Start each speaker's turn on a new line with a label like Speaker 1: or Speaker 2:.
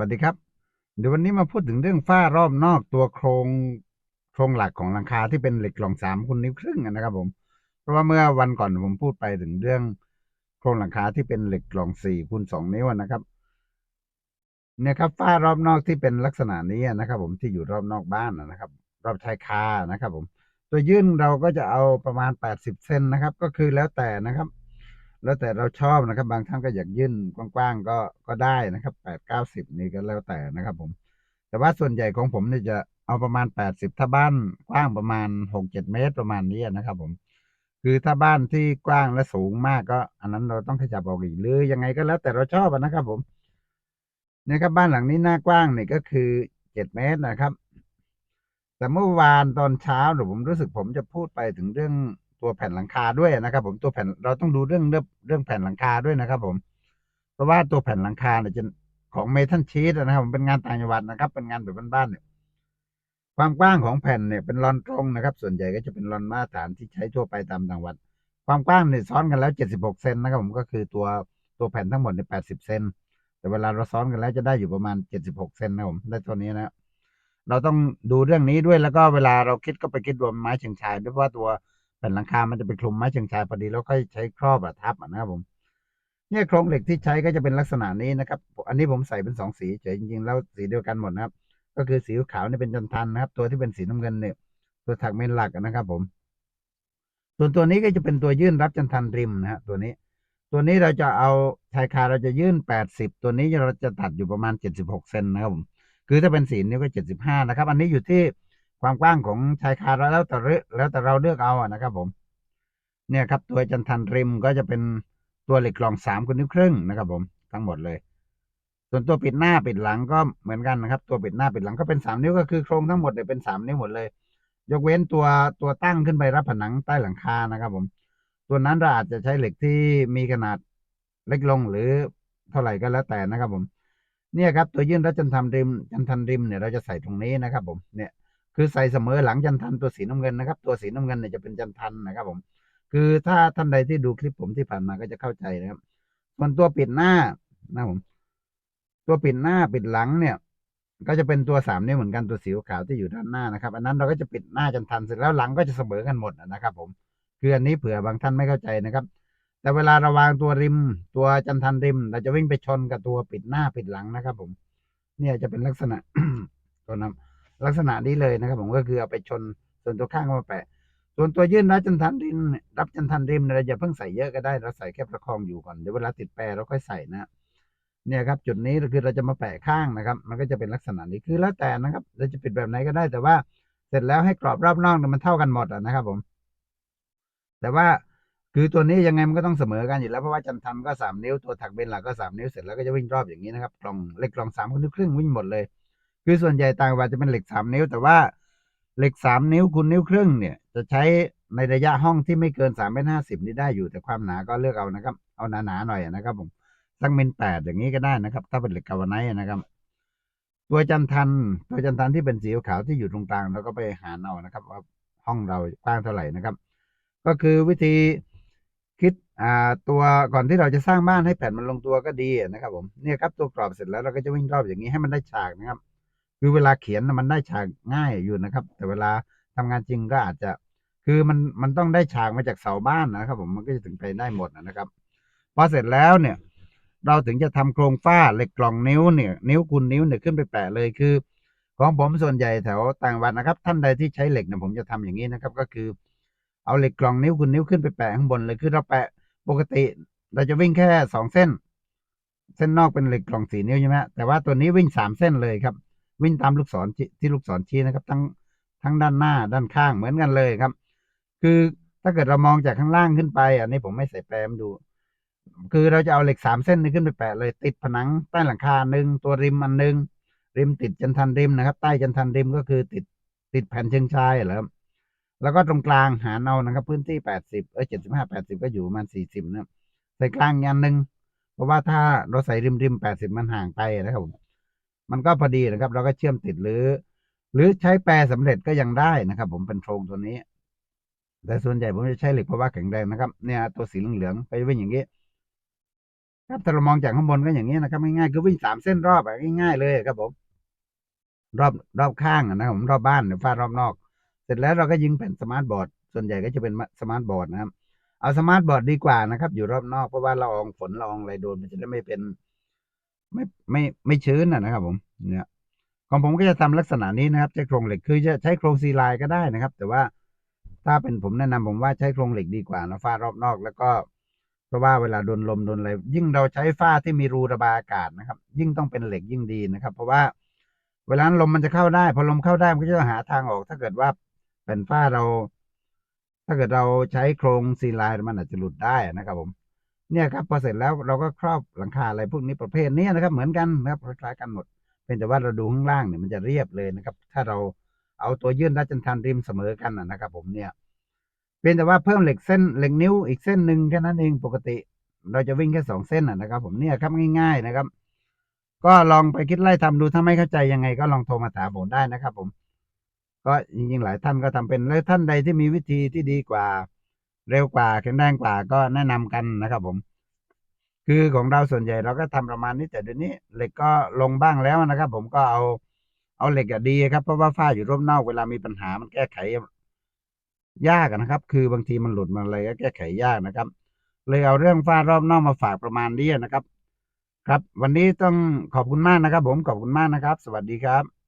Speaker 1: วัสดีครับ เดี๋ยววันนี้มาพูดถึงเรื่องฝ้ารอบนอกตัวโครงโครงหลักของหลังคาที่เป็นเหล็กกล่องสามคูณนิ้วครึ่งนะครับ ผม เพราะว่าเมื่อวันก่อนผมพูดไปถึงเรื่องโครงหลังคาที่เป็นเหล็กกล่องสี่คูณสองนิ้วนะครับ เนี่ยครับฝ้ารอบนอกที่เป็นลักษณะนี้นะครับ ผมที่อยู่รอบนอกบ้านนะครับ รอบชายคานะครับ ผม ตัวยื่นเราก็จะเอาประมาณแปดสิบเซนนะครับ ก็คือแล้วแต่นะครับ แล้วแต่เราชอบนะครับ บางท่านก็อยากยื่นกว้างๆก็ก็ได้นะครับแปดเก้าสิบนี่ก็แล้วแต่นะครับ ผม แต่ว่าส่วนใหญ่ของผมเนี่ยจะเอาประมาณแปดสิบถ้าบ้านกว้างประมาณหกเจ็ดเมตรประมาณนี้นะครับ ผม คือถ้าบ้านที่กว้างและสูงมากก็ อันนั้นเราต้องขยับออกอีกหรือยังไงก็แล้วแต่เราชอบนะครับ ผมเนี่ยครับบ้านหลังนี้หน้ากว้างเนี่ยก็คือเจ็ดเมตรนะครับ แต่เมื่อวานตอนเช้าเนี่ยผมรู้สึกผมจะพูดไปถึงเรื่อง ตัวแผ่นหลังคาด้วยนะครับ ผมตัวแผ่นเราต้องดูเรื่องเรื่องเรื่องแผ่นหลังคาด้วยนะครับ ผม เพราะว่าตัวแผ่นหลังคาเนี่ยจะของเมทัลชีตนะครับผมเป็นงานต่างจังหวัดนะครับ เป็นงานแบบบ้านๆเนี่ยความกว้างของแผ่นเนี่ยเป็นรอนตรงนะครับ ส่วนใหญ่ก็จะเป็นรอนมาตรฐานที่ใช้ทั่วไปตามต่างจังหวัด ความกว้างเนี่ยซ้อนกันแล้ว76เซนนะครับ ผมก็คือตัวตัวแผ่นทั้งหมดเนี่ย80เซนแต่เวลาเราซ้อนกันแล้วจะได้อยู่ประมาณ76เซนนะครับผมได้ตัวนี้นะเราต้องดูเรื่องนี้ด้วยแล้วก็เวลาเราคิดก็ไปคิดรวมไม้เชิงชายด้วยเพราะว่าตัว แผ่นหลังคา มันจะไปคลุมไม้เชิงชายพอดีแล้วค่อยใช้ครอบอะทับอะนะครับผม เนี่ยโครงเหล็กที่ใช้ก็จะเป็นลักษณะนี้นะครับ อันนี้ผมใส่เป็นสองสีเฉยจริงๆแล้วสีเดียวกันหมดนะครับ ก็คือสีขาวนี่เป็นจันทันนะครับ ตัวที่เป็นสีน้ำเงินเนี่ย ตัวถักเมนหลักนะครับ ผม ส่วนตัวนี้ก็จะเป็นตัวยื่นรับจันทันริมนะฮะตัวนี้ ตัวนี้เราจะเอาชายคาเราจะยื่นแปดสิบตัวนี้เราจะตัดอยู่ประมาณเจ็ดสิบหกเซนนะครับผมคือถ้าเป็นสีนิ้ก็เจ็ดสิบห้านะครับ อันนี้อยู่ที่ ความกว้างของชายคาแล้วแต่เลือกแล้วแต่เราเลือกเอาอะนะครับผม เนี่ยครับตัวจันทันริมก็จะเป็นตัวเหล็กกล่องสามคูณนิ้วครึ่งนะครับ ผมทั้งหมดเลย ส่วนตัวปิดหน้าปิดหลังก็เหมือนกันนะครับ ตัวปิดหน้าปิดหลังก็เป็นสามนิ้วก็คือโครงทั้งหมดเนี่ยเป็นสามนิ้วหมดเลย ยกเว้นตัวตัวตั้งขึ้นไปรับผนังใต้หลังคานะครับ ผม ตัวนั้นเราอาจจะใช้เหล็กที่มีขนาดเล็กลงหรือเท่าไหร่ก็แล้วแต่นะครับ ผม เนี่ยครับ ตัวยื่นรัจันทันริมจันทันริมเนี่ยเราจะใส่ตรงนี้นะครับ ผมเนี่ย คือใส่เสมอหลังจันทันตัวสีน้ำเงินนะครับ ตัวสีน้ำเงินเนี่ยจะเป็นจันทันนะครับ ผม คือถ้าท่านใดที่ดูคลิปผมที่ผ่านมาก็จะเข้าใจนะครับส่วนตัวปิดหน้านะผม ตัวปิดหน้าปิดหลังเนี่ย ก็จะเป็นตัวสามนิ้วเหมือนกันตัวสีขาวที่อยู่ด้านหน้านะครับ อันนั้นเราก็จะปิดหน้าจันทันเสร็จแล้วหลังก็จะเสมอกันหมดนะครับ ผมคืออันนี้เผื่อบางท่านไม่เข้าใจนะครับ แต่เวลาเราวางตัวริม ตัวจันทันริม เราจะวิ่งไปชนกับตัวปิดหน้าปิดหลังนะครับ ผม เนี่ยจะเป็นลักษณะตัวนั้น ลักษณะนี้เลยนะครับ ผมก็คือเอาไปชนส่วนตัวข้างก็มาแปะ ส่วนตัวยื่นรับจันทันริมรับจันทันริมเราอย่าเพิ่งใส่เยอะก็ได้เราใส่แค่ประคองอยู่ก่อนเดี๋ยวเวลาติดแปรเราค่อยใส่นะเนี่ยครับจุดนี้คือเราจะมาแปะข้างนะครับ มันก็จะเป็นลักษณะนี้คือแล้วแต่นะครับ เราจะปิดแบบไหนก็ได้ แต่ว่าเสร็จแล้วให้กรอบรอบนอกเนี่ยมันเท่ากันหมดนะครับ ผม แต่ว่าคือตัวนี้ยังไงมันก็ต้องเสมอกันอยู่แล้วเพราะว่าจันทันก็สามนิ้วตัวถักเบนหลักก็สามนิ้วเสร็จแล้วก็จะวิ่งรอบอย่างนี้นะครับกล่องเล็กกล่องสามคนิ้วครึ่งวิ่งหมดเลย คือส่วนใหญ่ต่างจังหวัดจะเป็นเหล็กสามนิ้ว แต่ว่าเหล็กสามนิ้วคูณนิ้วครึ่งเนี่ย จะใช้ในระยะห้องที่ไม่เกินสามเมตรห้าสิบนี่ได้อยู่แต่ความหนาก็เลือกเอานะครับ เอาหนาๆหน่อยนะครับผมสักเมตรแปดอย่างนี้ก็ได้นะครับ ถ้าเป็นเหล็กกาวไนท์นะครับ ตัวจันทันตัวจันทันที่เป็นสีขาวที่อยู่ตรงกลางเราก็ไปหารเอานะครับ ว่าห้องเรากว้างเท่าไหร่นะครับ ก็คือวิธีคิดอ่าตัวก่อนที่เราจะสร้างบ้านให้แผ่นมันลงตัวก็ดีนะครับ ผมเนี่ยครับตัวกรอบเสร็จแล้วเราก็จะวิ่งรอบอย่างนี้ให้มันได้ฉากนะครับ คือเวลาเขียนมันได้ฉากง่ายอยู่นะครับ แต่เวลาทำงานจริงก็อาจจะคือมันมันต้องได้ฉากมาจากเสาบ้านนะครับ ผมมันก็จะถึงไปได้หมดนะครับพอเสร็จแล้วเนี่ย เราถึงจะทำโครงฝ้าเหล็กกล่องนิ้วเนี่ย นิ้วคูณนิ้วเนี่ยขึ้นไปแปะเลยคือ ของผมส่วนใหญ่แถวต่างวัดนะครับ ท่านใดที่ใช้เหล็กเนี่ยผมจะทำอย่างนี้นะครับ ก็คือ เอาเหล็กกล่องนิ้วคูณนิ้วขึ้นไปแปะข้างบนเลยคือเราแปะปกติ เราจะวิ่งแค่สองเส้น เส้นนอกเป็นเหล็กกล่องสี่นิ้วใช่ไหมแต่ว่าตัวนี้วิ่งสามเส้นเลยครับ วิ่งตามลูกศรที่ที่ลูกศรชี้นะครับ ทั้งทั้งด้านหน้าด้านข้างเหมือนกันเลยครับ คือถ้าเกิดเรามองจากข้างล่างขึ้นไป อันนี้ผมไม่ใส่แปมดู คือเราจะเอาเหล็กสามเส้นนี้ขึ้นไปแปะเลยติดผนังใต้หลังคาหนึ่งตัวริมอันหนึ่งริมติดจันทันริมนะครับ ใต้จันทันริมก็คือติดติดแผ่นเชิงชายเหรอแล้วก็ตรงกลางหารเอานะครับ พื้นที่แปดสิบเออเจ็ดสิบห้าแปดสิบก็อยู่ประมาณสี่สิบนะใส่กลางยันหนึ่งเพราะว่าถ้าเราใส่ริมริมแปดสิบมันห่างไปนะครับผม มันก็พอดีนะครับ เราก็เชื่อมติดหรือ หรือใช้แปรสำเร็จก็ยังได้นะครับ ผมเป็นโครงตัวนี้ แต่ส่วนใหญ่ผมจะใช้เหล็กเพราะว่าแข็งแรงนะครับ เนี่ยตัวสีเหลืองๆไปวิ่งอย่างนี้ครับถ้าเรามองจากข้างบนก็อย่างนี้นะครับง่ายๆคือวิ่งสามเส้นรอบอะง่ายๆเลยครับผมรอบรอบข้างนะครับผมรอบบ้านหรือฟาดรอบนอก เสร็จแล้วเราก็ยิงแผ่นสมาร์ทบอร์ดส่วนใหญ่ก็จะเป็นสมาร์ทบอร์ดนะครับเอาสมาร์ทบอร์ดดีกว่านะครับ อยู่รอบนอกเพราะว่าละอองฝนละอองอะไรโดนมันจะได้ไม่เป็น ไม่ไม่ไม่ชื้นอะนะครับ ผมเนี่ยของผมก็จะทำลักษณะนี้นะครับใช้โครงเหล็กคือจะใช้โครงซีไลน์ก็ได้นะครับ แต่ว่าถ้าเป็นผมแนะนำผมว่าใช้โครงเหล็กดีกว่านะฝ้ารอบนอก แล้วก็ เพราะว่าเวลาโดนลมโดนอะไรยิ่งเราใช้ฝ้าที่มีรูระบายอากาศนะครับ ยิ่งต้องเป็นเหล็กยิ่งดีนะครับ เพราะว่าเวลาลมมันจะเข้าได้พอลมเข้าได้มันก็จะหาทางออก ถ้าเกิดว่าแผ่นฝ้าเรา ถ้าเกิดเราใช้โครงซีไลน์มันอาจจะหลุดได้นะครับผม เนี่ยครับพอเสร็จแล้วเราก็ครอบหลังคาอะไรพวกนี้ประเภทนี้นะครับ เหมือนกันนะครับคล้ายๆกันหมด เป็นแต่ว่าเราดูข้างล่างเนี่ยมันจะเรียบเลยนะครับ ถ้าเราเอาตัวยื่นด้านจันทันริมเสมอกันนะนะครับ ผมเนี่ยเป็นแต่ว่าเพิ่มเหล็กเส้นเหล็กนิ้วอีกเส้นหนึ่งแค่นั้นเองปกติ เราจะวิ่งแค่สองเส้นนะนะครับ ผมเนี่ยครับง่าย ๆนะครับ ก็ลองไปคิดไล่ทำดูถ้าไม่เข้าใจยังไง ก็ลองโทรมาถามผมได้นะครับ ผม ก็จริงๆหลายท่านก็ทำเป็นแล้วท่านใดที่มีวิธีที่ดีกว่า เร็วกว่าแข็งแรงกว่าก็แนะนำกันนะครับผม คือของเราส่วนใหญ่เราก็ทำประมาณนี้แต่เดี๋ยวนี้เหล็กก็ลงบ้างแล้วนะครับ ผมก็เอาเอาเหล็กอะดีครับเพราะว่าฝ้าอยู่รอบนอกเวลามีปัญหามันแก้ไข ยากนะครับ คือบางทีมันหลุดมาอะไรก็แก้ไขยากนะครับ เลยเอาเรื่องฝ้ารอบนอกมาฝากประมาณนี้นะครับ ครับ วันนี้ต้องขอบคุณมากนะครับ ผมขอบคุณมากนะครับ สวัสดีครับ